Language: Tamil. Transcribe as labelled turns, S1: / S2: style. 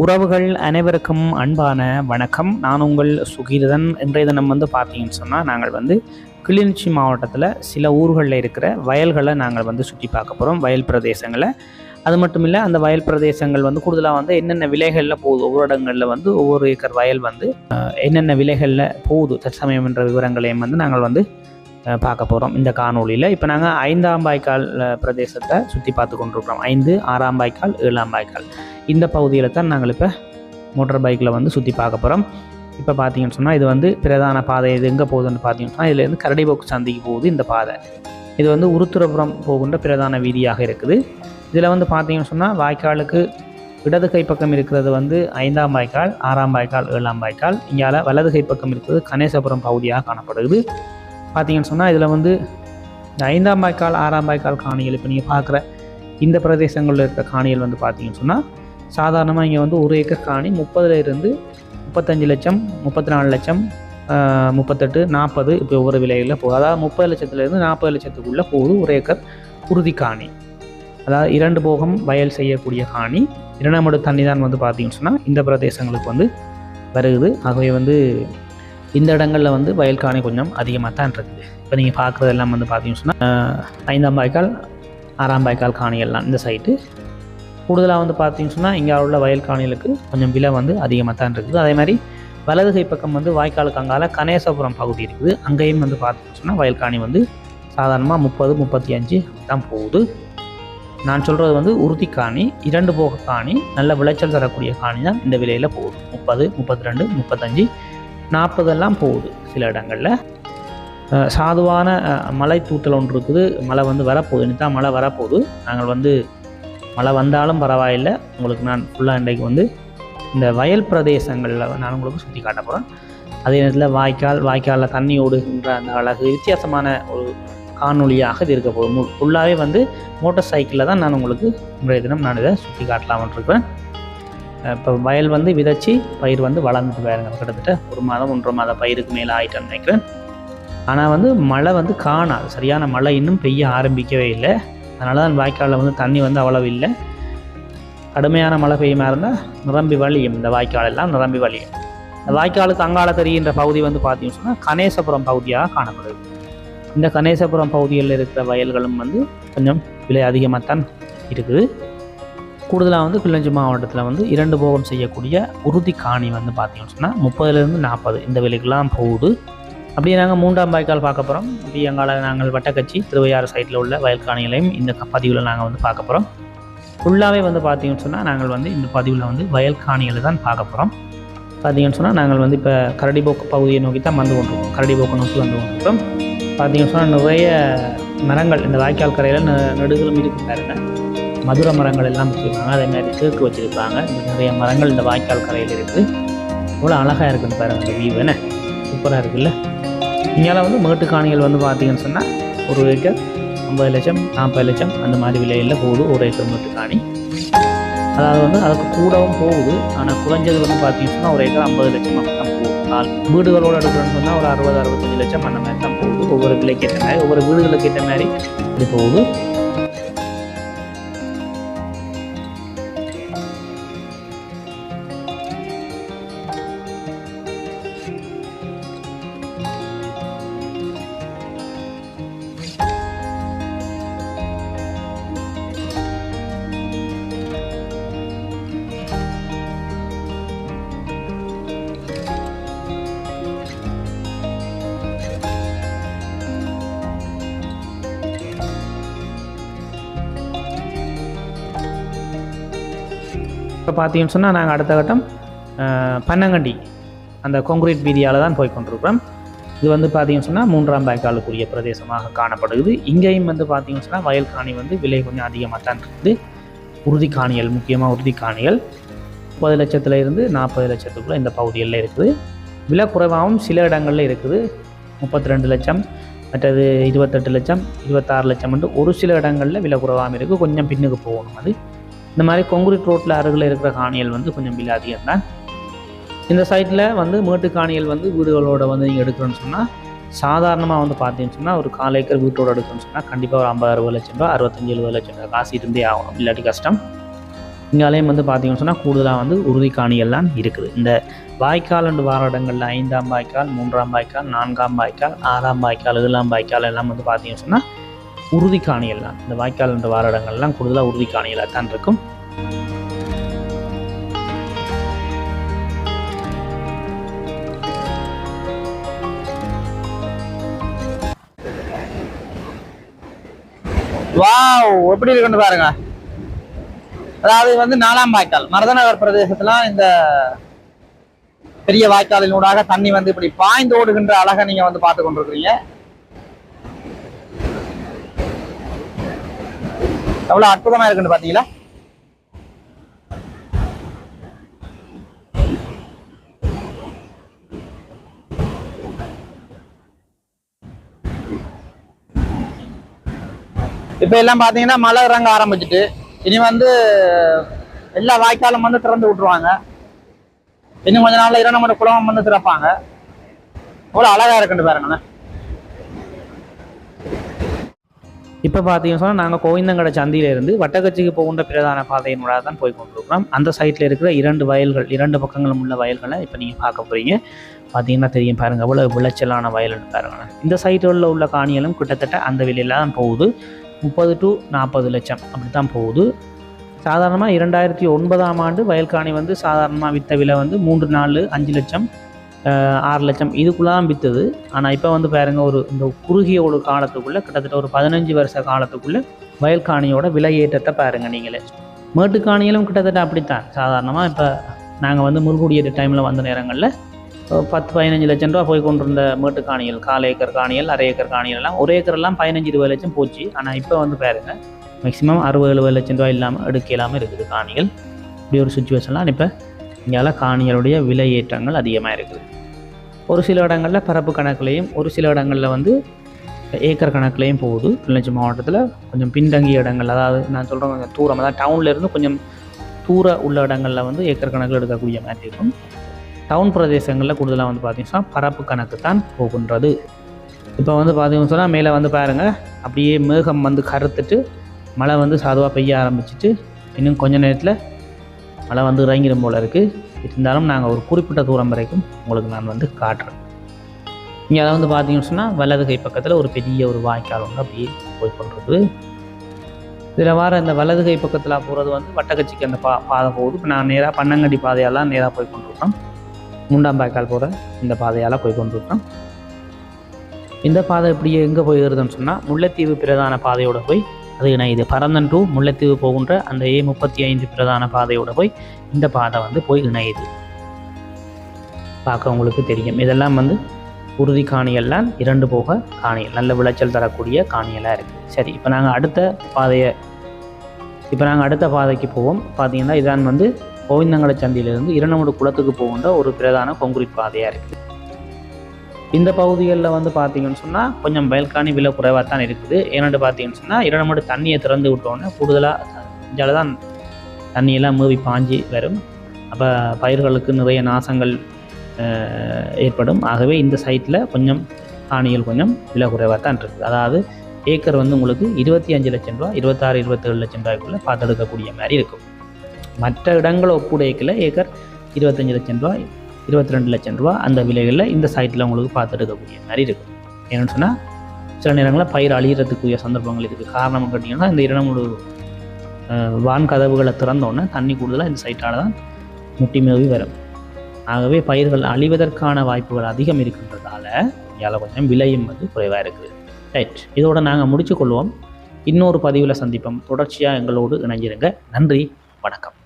S1: உறவுகள் அனைவருக்கும் அன்பான வணக்கம். நான் உங்கள் சுகீரதன் இன்றைய தினம் வந்து பார்த்தீங்கன்னு சொன்னால் நாங்கள் வந்து கிளிநொச்சி மாவட்டத்தில் சில ஊர்களில் இருக்கிற வயல்களை நாங்கள் வந்து சுற்றி பார்க்க போகிறோம் வயல் பிரதேசங்களை. அது மட்டும் இல்லை அந்த வயல் பிரதேசங்கள் வந்து கூடுதலாக வந்து என்னென்ன விலைகளில் போகுது? ஒவ்வொரு இடங்களில் வந்து ஒவ்வொரு ஏக்கர் வயல் வந்து என்னென்ன விலைகளில் போகுது? தற்சமயம் என்ற விவரங்களையும் வந்து நாங்கள் வந்து பார்க்க போகிறோம் இந்த காணொளியில் இப்போ நாங்கள் ஐந்தாம் வாய்க்கால் பிரதேசத்தை சுற்றி பார்த்து கொண்டிருக்கிறோம். ஐந்து ஆறாம் வாய்க்கால் ஏழாம் வாய்க்கால் இந்த பகுதியில் தான் நாங்கள் இப்போ மோட்டார் பைக்கில் வந்து சுற்றி பார்க்க போகிறோம் இப்போ பார்த்தீங்கன்னு சொன்னால் இது வந்து பிரதான பாதை. இது எங்கே போகுதுன்னு பார்த்தீங்கன்னு சொன்னால் இதுலேருந்து கரடிபோக்கு சந்திக்கு போகுது இந்த பாதை. இது வந்து உருத்துரபுரம் போகின்ற பிரதான வீதியாக இருக்குது. இதில் வந்து பார்த்தீங்கன்னு சொன்னால் வாய்க்காலுக்கு இடது கை பக்கம் இருக்கிறது வந்து ஐந்தாம் வாய்க்கால் ஆறாம் வாய்க்கால் ஏழாம் வாய்க்கால் இங்கால வலது கை பக்கம் இருக்கிறது கணேசபுரம் பகுதியாக காணப்படுது பார்த்தீங்கன்னு சொன்னால் இதில் வந்து இந்த ஐந்தாம் வாய்க்கால் ஆறாம் வாய்க்கால் காணிகள் இப்போ நீங்கள் பார்க்குற இந்த பிரதேசங்களில் இருக்கிற காணிகள் வந்து பார்த்தீங்கன்னு சொன்னால் சாதாரணமாக இங்கே வந்து ஒரு ஏக்கர் காணி முப்பதுல இருந்து முப்பத்தஞ்சு லட்சம் முப்பத்தி நாலு லட்சம் முப்பத்தெட்டு நாற்பது இப்போ ஒவ்வொரு விலையில் போகுது. அதாவது முப்பது லட்சத்துலேருந்து நாற்பது லட்சத்துக்குள்ளே போகுது ஒரு ஏக்கர் குருதி காணி. அதாவது இரண்டு போகம் வயல் செய்யக்கூடிய காணி இரண்டாம் இட தண்ணி தான் வந்து பார்த்தீங்கன்னு சொன்னால் இந்த பிரதேசங்களுக்கு வந்து வருகுது. ஆகவே வந்து இந்த இடங்களில் வந்து வயல் காணி கொஞ்சம் அதிகமாக தான் இருக்குது. இப்போ நீங்கள் பார்க்குறதெல்லாம் வந்து பார்த்தீங்கன்னு சொன்னால் ஐந்தாம் வாய்க்கால் ஆறாம் வாய்க்கால் காணிகள்லாம் இந்த சைட்டு கூடுதலாக வந்து பார்த்தீங்கன்னு சொன்னால் இங்கே உள்ள வயல் காணிகளுக்கு கொஞ்சம் விலை வந்து அதிகமாக தான் இருக்குது. அதே மாதிரி வலது கை பக்கம் வந்து வாய்க்காலுக்கு அங்கால கணேசபுரம் பகுதி இருக்குது. அங்கேயும் வந்து பார்த்தீங்கன்னு சொன்னால் வயல் காணி வந்து சாதாரணமாக முப்பது முப்பத்தி அஞ்சு தான் போகுது. நான் சொல்கிறது வந்து உறுதி காணி இரண்டு போக காணி நல்ல விளைச்சல் தரக்கூடிய காணி தான் இந்த விலையில் போகுது. முப்பது முப்பத்தி ரெண்டு முப்பத்தஞ்சு நாற்பதெல்லாம் போகுது சில இடங்களில். சாதுவான மலை தூத்தல் ஒன்று இருக்குது. மழை வந்து வரப்போகுது. இனித்தான் தான் மழை வரப்போகுது. நாங்கள் வந்து மழை வந்தாலும் பரவாயில்லை. உங்களுக்கு நான் ஃபுல்லாக இன்றைக்கு வந்து இந்த வயல் பிரதேசங்களில் நான் உங்களுக்கு சுற்றி காட்ட போகிறேன் அதே நேரத்தில் வாய்க்கால் வாய்க்காலில் தண்ணி ஓடுகின்ற அந்த அழகு வித்தியாசமான ஒரு காணொலியாக இது இருக்க போகுது. ஃபுல்லாகவே வந்து மோட்டார் சைக்கிளில் தான் நான் உங்களுக்கு இன்றைய தினம் நான் இதை சுற்றி காட்டலாம்னு இருக்கிறேன். இப்போ வயல் வந்து விதைச்சி பயிர் வந்து வளர்ந்துட்டு பாருங்க கிட்டத்தட்ட ஒரு மாதம் ஒன்றரை மாதம் பயிருக்கு மேலே ஆகிட்டேன்னு நினைக்கிறேன். ஆனால் வந்து மழை வந்து காணாது. சரியான மழை இன்னும் பெய்ய ஆரம்பிக்கவே இல்லை. அதனால தான் வாய்க்காலில் வந்து தண்ணி வந்து அவ்வளவு இல்லை. கடுமையான மழை பெய்யுமா இருந்தால் நிரம்பி வழியும். இந்த வாய்க்கால் எல்லாம் நிரம்பி வழியும். இந்த வாய்க்காலுக்கு அங்காள தெரிகின்ற பகுதி வந்து பார்த்தீங்கன்னு சொன்னால் கணேசபுரம் பகுதியாக காணப்படுது. இந்த கணேசபுரம் பகுதியில் இருக்கிற வயல்களும் வந்து கொஞ்சம் விலை அதிகமாக தான் இருக்குது. கூடுதலாக வந்து கிளிநொச்சி மாவட்டத்தில் வந்து இரண்டு போகம் செய்யக்கூடிய உறுதி காணி வந்து பார்த்தீங்கன்னு சொன்னால் முப்பதுலேருந்து நாற்பது இந்த விலைக்கெல்லாம் போகுது. அப்படியே நாங்கள் மூன்றாம் வாய்க்கால் பார்க்க போகிறோம் அப்படியே நாங்கள் வட்டக்கட்சி திருவையாறு சைட்டில் உள்ள வயல் காணிகளையும் இந்த பதிவில் நாங்கள் வந்து பார்க்க போகிறோம் ஃபுல்லாகவே வந்து பார்த்தீங்கன்னு சொன்னால் நாங்கள் வந்து இந்த பதிவில் வந்து வயல் காணிகளை தான் பார்க்க போகிறோம் பார்த்தீங்கன்னு சொன்னால் நாங்கள் வந்து இப்போ கரடிபோக்கு பகுதியை நோக்கி தான் வந்து கொண்டிருக்கோம் கரடிபோக்கு நோக்கி வந்து கொண்டிருக்கோம் பார்த்தீங்கன்னு சொன்னால் நிறைய மரங்கள் இந்த வாய்க்கால் கரையில் நெ- நெடுகிலும் இருக்கு மதுர மரங்கள் எல்லாம் வச்சுருக்காங்க அதே மாதிரி தேக்கு வச்சுருக்காங்க நிறைய மரங்கள் இந்த வாய்க்கால் கரையில் இருக்குது. இவ்வளோ அழகாக இருக்குன்னு பாருங்க அந்த வியூ என்ன? சூப்பராக இருக்குல்ல? இங்கெல்லாம் வந்து மேட்டுக்காணிகள் வந்து பார்த்தீங்கன்னு சொன்னால் ஒரு ஏக்கர் ஐம்பது லட்சம் நாற்பது லட்சம் அந்த மாதிரி விலையில் போகுது ஒரு ஏக்கர் மேட்டுக்காணி அதாவது வந்து அதுக்கு கூடவும் போகுது. ஆனால் குறைஞ்சது வந்து பார்த்தீங்கன்னு சொன்னால் ஒரு ஏக்கர் ஐம்பது லட்சம் தான் போகுது. நாள் வீடுகளோட எடுக்கணும்னு சொன்னால் ஒரு அறுபது அறுபத்தஞ்சு லட்சம் அந்த மாதிரி தான் போகுது. ஒவ்வொரு விலைக்கு ஏற்ற மாதிரி ஒவ்வொரு வீடுகளுக்கு ஏற்ற மாதிரி இது போகுது. இப்போ பார்த்தீங்கன்னு சொன்னால் நாங்கள் அடுத்த கட்டம் பன்னங்கண்டி அந்த கொங்கிரீட் வீதியால் தான் போய் கொண்டிருக்கிறோம். இது வந்து பார்த்தீங்கன்னு சொன்னால் மூன்றாம் வாய்க்காலுக்குரிய பிரதேசமாக காணப்படுது இங்கேயும் வந்து பார்த்தீங்கன்னு சொன்னால் வயல் காணி வந்து விலை கொஞ்சம் அதிகமாக தான் இருக்குது. உறுதி காணிகள் முக்கியமாக உறுதி காணிகள். முப்பது லட்சத்தில் இருந்து நாற்பது லட்சத்துக்குள்ளே இந்த பகுதிகளில் இருக்குது. விலை குறைவாகவும் சில இடங்களில் இருக்குது. முப்பத்தி ரெண்டு லட்சம் மற்றது இருபத்தெட்டு லட்சம் இருபத்தாறு லட்சம் என்று ஒரு சில இடங்களில் விலை குறைவாகவும் இருக்குது கொஞ்சம் பின்னுக்கு போகணும் அது. இந்த மாதிரி கொங்குரிட் ரோட்டில் அருகில் இருக்கிற காணிகள் வந்து கொஞ்சம் விலை அதிகம் தான். இந்த சைட்டில் வந்து மேட்டு காணிகள் வந்து வீடுகளோட வந்து நீங்கள் எடுக்கிறோன்னு சொன்னால் சாதாரணமாக வந்து பார்த்தீங்கன்னு சொன்னால் ஒரு கால் ஏக்கர் வீட்டோட எடுக்கணும்னு சொன்னால் கண்டிப்பாக ஒரு ஐம்பது அறுபது லட்சம் ரூபா அறுபத்தஞ்சு எழுபது லட்சம் ரூபா காசு இருந்தே ஆகும் இல்லாட்டி கஷ்டம். இங்காலேயும் வந்து பார்த்தீங்கன்னு சொன்னால் கூடுதலாக வந்து உறுதி காணிகள்லாம் இருக்குது. இந்த வாய்க்கால் அண்டு வார இடங்களில் ஐந்தாம் வாய்க்கால் மூன்றாம் வாய்க்கால் நான்காம் வாய்க்கால் ஆறாம் வாய்க்கால் ஏழாம் வாய்க்கால் எல்லாம் வந்து பார்த்தீங்கன்னு சொன்னால் உறுதி காணியல் தான் இந்த வாய்க்கால் என்ற வார இடங்கள்லாம் கூடுதலாக உறுதி காணியலாக தான் இருக்கும்.
S2: வாவ் எப்படி இருக்குன்னு பாருங்க. அதாவது வந்து நாலாம் வாய்க்கால். மருதநகர் பிரதேசத்துல இந்த பெரிய வாய்க்காலினூடாக தண்ணி வந்து இப்படி பாய்ந்து ஓடுகின்ற அழகை நீங்க வந்து பார்த்து கொண்டிருக்கிறீங்க. எவ்வளவு அற்புதமா இருக்குன்னு பாத்தீங்களா? இப்ப எல்லாம் பாத்தீங்கன்னா மழை இறங்க ஆரம்பிச்சிட்டு இனி வந்து எல்லா வாய்க்காலும் வந்து திறந்து விட்டுருவாங்க. இன்னும் கொஞ்ச நாள்ல இரண்டு குளம் வந்து திறப்பாங்க. அவ்வளவு அழகா இருக்குன்னு பாருங்களேன்.
S1: இப்போ பார்த்தீங்கன்னு சொன்னால் நாங்கள் கோவிந்தங்கடை சந்தியிலிருந்து வட்டக்கச்சிக்கு போகின்ற பிரதான பாதையினூடாக தான் போய் கொண்டிருக்கிறோம். அந்த சைட்டில் இருக்கிற இரண்டு வயல்கள் இரண்டு பக்கங்களும் உள்ள வயல்களை இப்போ நீங்கள் பார்க்க போகிறீங்க பார்த்தீங்கன்னா தெரியும் பாருங்கள் அவ்வளோ விளைச்சலான வயல்னு பாருங்கள் இந்த சைட்டுகளில் உள்ள காணிகளும் கிட்டத்தட்ட அந்த விலையில் தான் போகுது. முப்பது டு நாற்பது லட்சம் அப்படி தான் போகுது. சாதாரணமாக இரண்டாயிரத்தி ஒன்பதாம் ஆண்டு வயல் காணி வந்து சாதாரணமாக விற்ற விலை வந்து மூன்று நாலு அஞ்சு லட்சம். ஆறு லட்சம். இதுக்குள்ளே தான் விற்றுது ஆனால் இப்போ வந்து பாருங்கள் ஒரு இந்த குறுகிய ஒரு காலத்துக்குள்ளே கிட்டத்தட்ட ஒரு பதினஞ்சு வருஷ காலத்துக்குள்ளே வயல்காணியோட விலை ஏற்றத்தை பாருங்கள் நீங்களே. மேட்டுக்காணிகளும் கிட்டத்தட்ட அப்படித்தான். சாதாரணமாக இப்போ நாங்கள் வந்து முருகுடியேற்ற டைமில் வந்த நேரங்களில் பத்து பதினஞ்சு லட்சம் ரூபா போய் கொண்டிருந்த மேட்டு காணிகள் கால் ஏக்கர் காணிகள் அரை ஏக்கர் காணிகள் எல்லாம் ஒரு ஏக்கர்லாம் பதினஞ்சு இருபது லட்சம் போச்சு. ஆனால் இப்போ வந்து பாருங்க மேக்ஸிமம் அறுபது எழுபது லட்சம் ரூபா இல்லாமல் எடுக்க இல்லாமல் இருக்குது காணிகள். இப்படி ஒரு சுச்சுவேஷன்லாம் இப்போ இங்கெல்லாம் காணிகளுடைய விலை ஏற்றங்கள் அதிகமாக இருக்குது. ஒரு சில இடங்களில் பரப்பு கணக்குலேயும் ஒரு சில இடங்களில் வந்து ஏக்கர் கணக்குலேயும் போகுது. கிளிநொச்சி மாவட்டத்தில் கொஞ்சம் பின்தங்கிய இடங்கள் அதாவது நான் சொல்கிறேன் கொஞ்சம் தூரம் அதாவது டவுன்லேருந்து கொஞ்சம் தூர உள்ள இடங்களில் வந்து ஏக்கர் கணக்கில் எடுக்கக்கூடிய மாதிரி இருக்கும். டவுன் பிரதேசங்களில் கூடுதலாக வந்து பார்த்தீங்கன்னா பரப்பு கணக்கு தான் போகின்றது. இப்போ வந்து பார்த்தீங்கன்னு சொன்னால் மேலே வந்து பாருங்கள் அப்படியே மேகம் வந்து கருத்துட்டு மழை வந்து சாதுவாக பெய்ய ஆரம்பிச்சிட்டு இன்னும் கொஞ்ச நேரத்தில் மழை வந்து இறங்கிடும் போல இருக்குது இருந்தாலும் நாங்கள் ஒரு குறிப்பிட்ட தூரம் வரைக்கும் உங்களுக்கு நான் வந்து காட்டுறேன். இங்கே அதை வந்து பார்த்தீங்கன்னு சொன்னால் வலது கை பக்கத்தில் ஒரு பெரிய ஒரு வாய்க்கால் வந்து அப்படியே போய் கொண்டிருக்குது இதில் வர இந்த வலது கை பக்கத்தில் போகிறது வந்து வட்டக்கச்சிக்கு அந்த பா பாதை போகுது. இப்போ நான் நேராக பன்னங்கடி பாதையெல்லாம் நேராக போய் கொண்டிருக்கோம் மூண்டாம் போகிற இந்த பாதையால் போய் கொண்டிருக்கோம் இந்த பாதை இப்படி எங்கே போய் ஏறுதுன்னு சொன்னால் முல்லைத்தீவு பிரதான பாதையோடு போய் அது இணையுது பரந்தன் டு முல்லைத்தீவு போகின்ற அந்த ஏ முப்பத்தி ஐந்து பிரதான பாதையோடு போய் இந்த பாதை வந்து போய் இணையுது. பார்க்க உங்களுக்கு தெரியும். இதெல்லாம் வந்து உறுதி காணியெல்லாம் இரண்டு போக காணிகள் நல்ல விளைச்சல் தரக்கூடிய காணிகளாக இருக்குது சரி இப்போ நாங்கள் அடுத்த பாதையை இப்போ நாங்கள் அடுத்த பாதைக்கு போவோம். பார்த்தீங்கன்னா இதான் வந்து கோவிந்தங்கட சந்தியிலிருந்து மூணு குளத்துக்கு போகின்ற ஒரு பிரதான கொங்குரி பாதையாக இருக்குது இந்த பகுதிகளில் வந்து பார்த்தீங்கன்னு சொன்னால் கொஞ்சம் வயல்காணி விலை குறைவாக தான் இருக்குது. ஏன்னு பார்த்தீங்கன்னு சொன்னால் இரண்டு மட்டும் தண்ணியை திறந்து விட்டோன்னே கூடுதலாக இதால் தான் தண்ணியெல்லாம் மூவி பாஞ்சி வரும். அப்போ பயிர்களுக்கு நிறைய நாசங்கள் ஏற்படும். ஆகவே இந்த சைட்டில் கொஞ்சம் காணிகள் கொஞ்சம் விலை குறைவாக தான் இருக்குது. அதாவது ஏக்கர் வந்து உங்களுக்கு இருபத்தி அஞ்சு லட்சம் ரூபா இருபத்தாறு இருபத்தேழு லட்சம் ரூபாய்க்குள்ளே பார்த்தெடுக்கக்கூடிய மாதிரி இருக்கும். மற்ற இடங்களை ஒப்புடைக்கல ஏக்கர் இருபத்தஞ்சு லட்சம் ரூபாய் இருபத்தி ரெண்டு லட்சம் ரூபா அந்த விலைகளில் இந்த சைட்டில் உங்களுக்கு பார்த்துருக்கக்கூடிய மாதிரி இருக்கும். ஏன்னு சொன்னால் சில நேரங்களில் பயிர் அழிகிறதுக்குரிய சந்தர்ப்பங்கள் இருக்குது காரணம் கேட்டிங்கன்னா இந்த இரண்டு வான் கதவுகளை திறந்தோன்னே தண்ணி கூடுதலாக இந்த சைட்டால் தான் முட்டி மேவி வரும். ஆகவே பயிர்கள் அழிவதற்கான வாய்ப்புகள் அதிகம் இருக்கின்றதால இதில் கொஞ்சம் விலையும் வந்து குறைவாக இருக்குது. ரைட் இதோட நாங்கள் முடிச்சு கொள்வோம். இன்னொரு பதிவில் சந்திப்போம். தொடர்ச்சியாக எங்களோடு இணைஞ்சிருங்க நன்றி. வணக்கம்.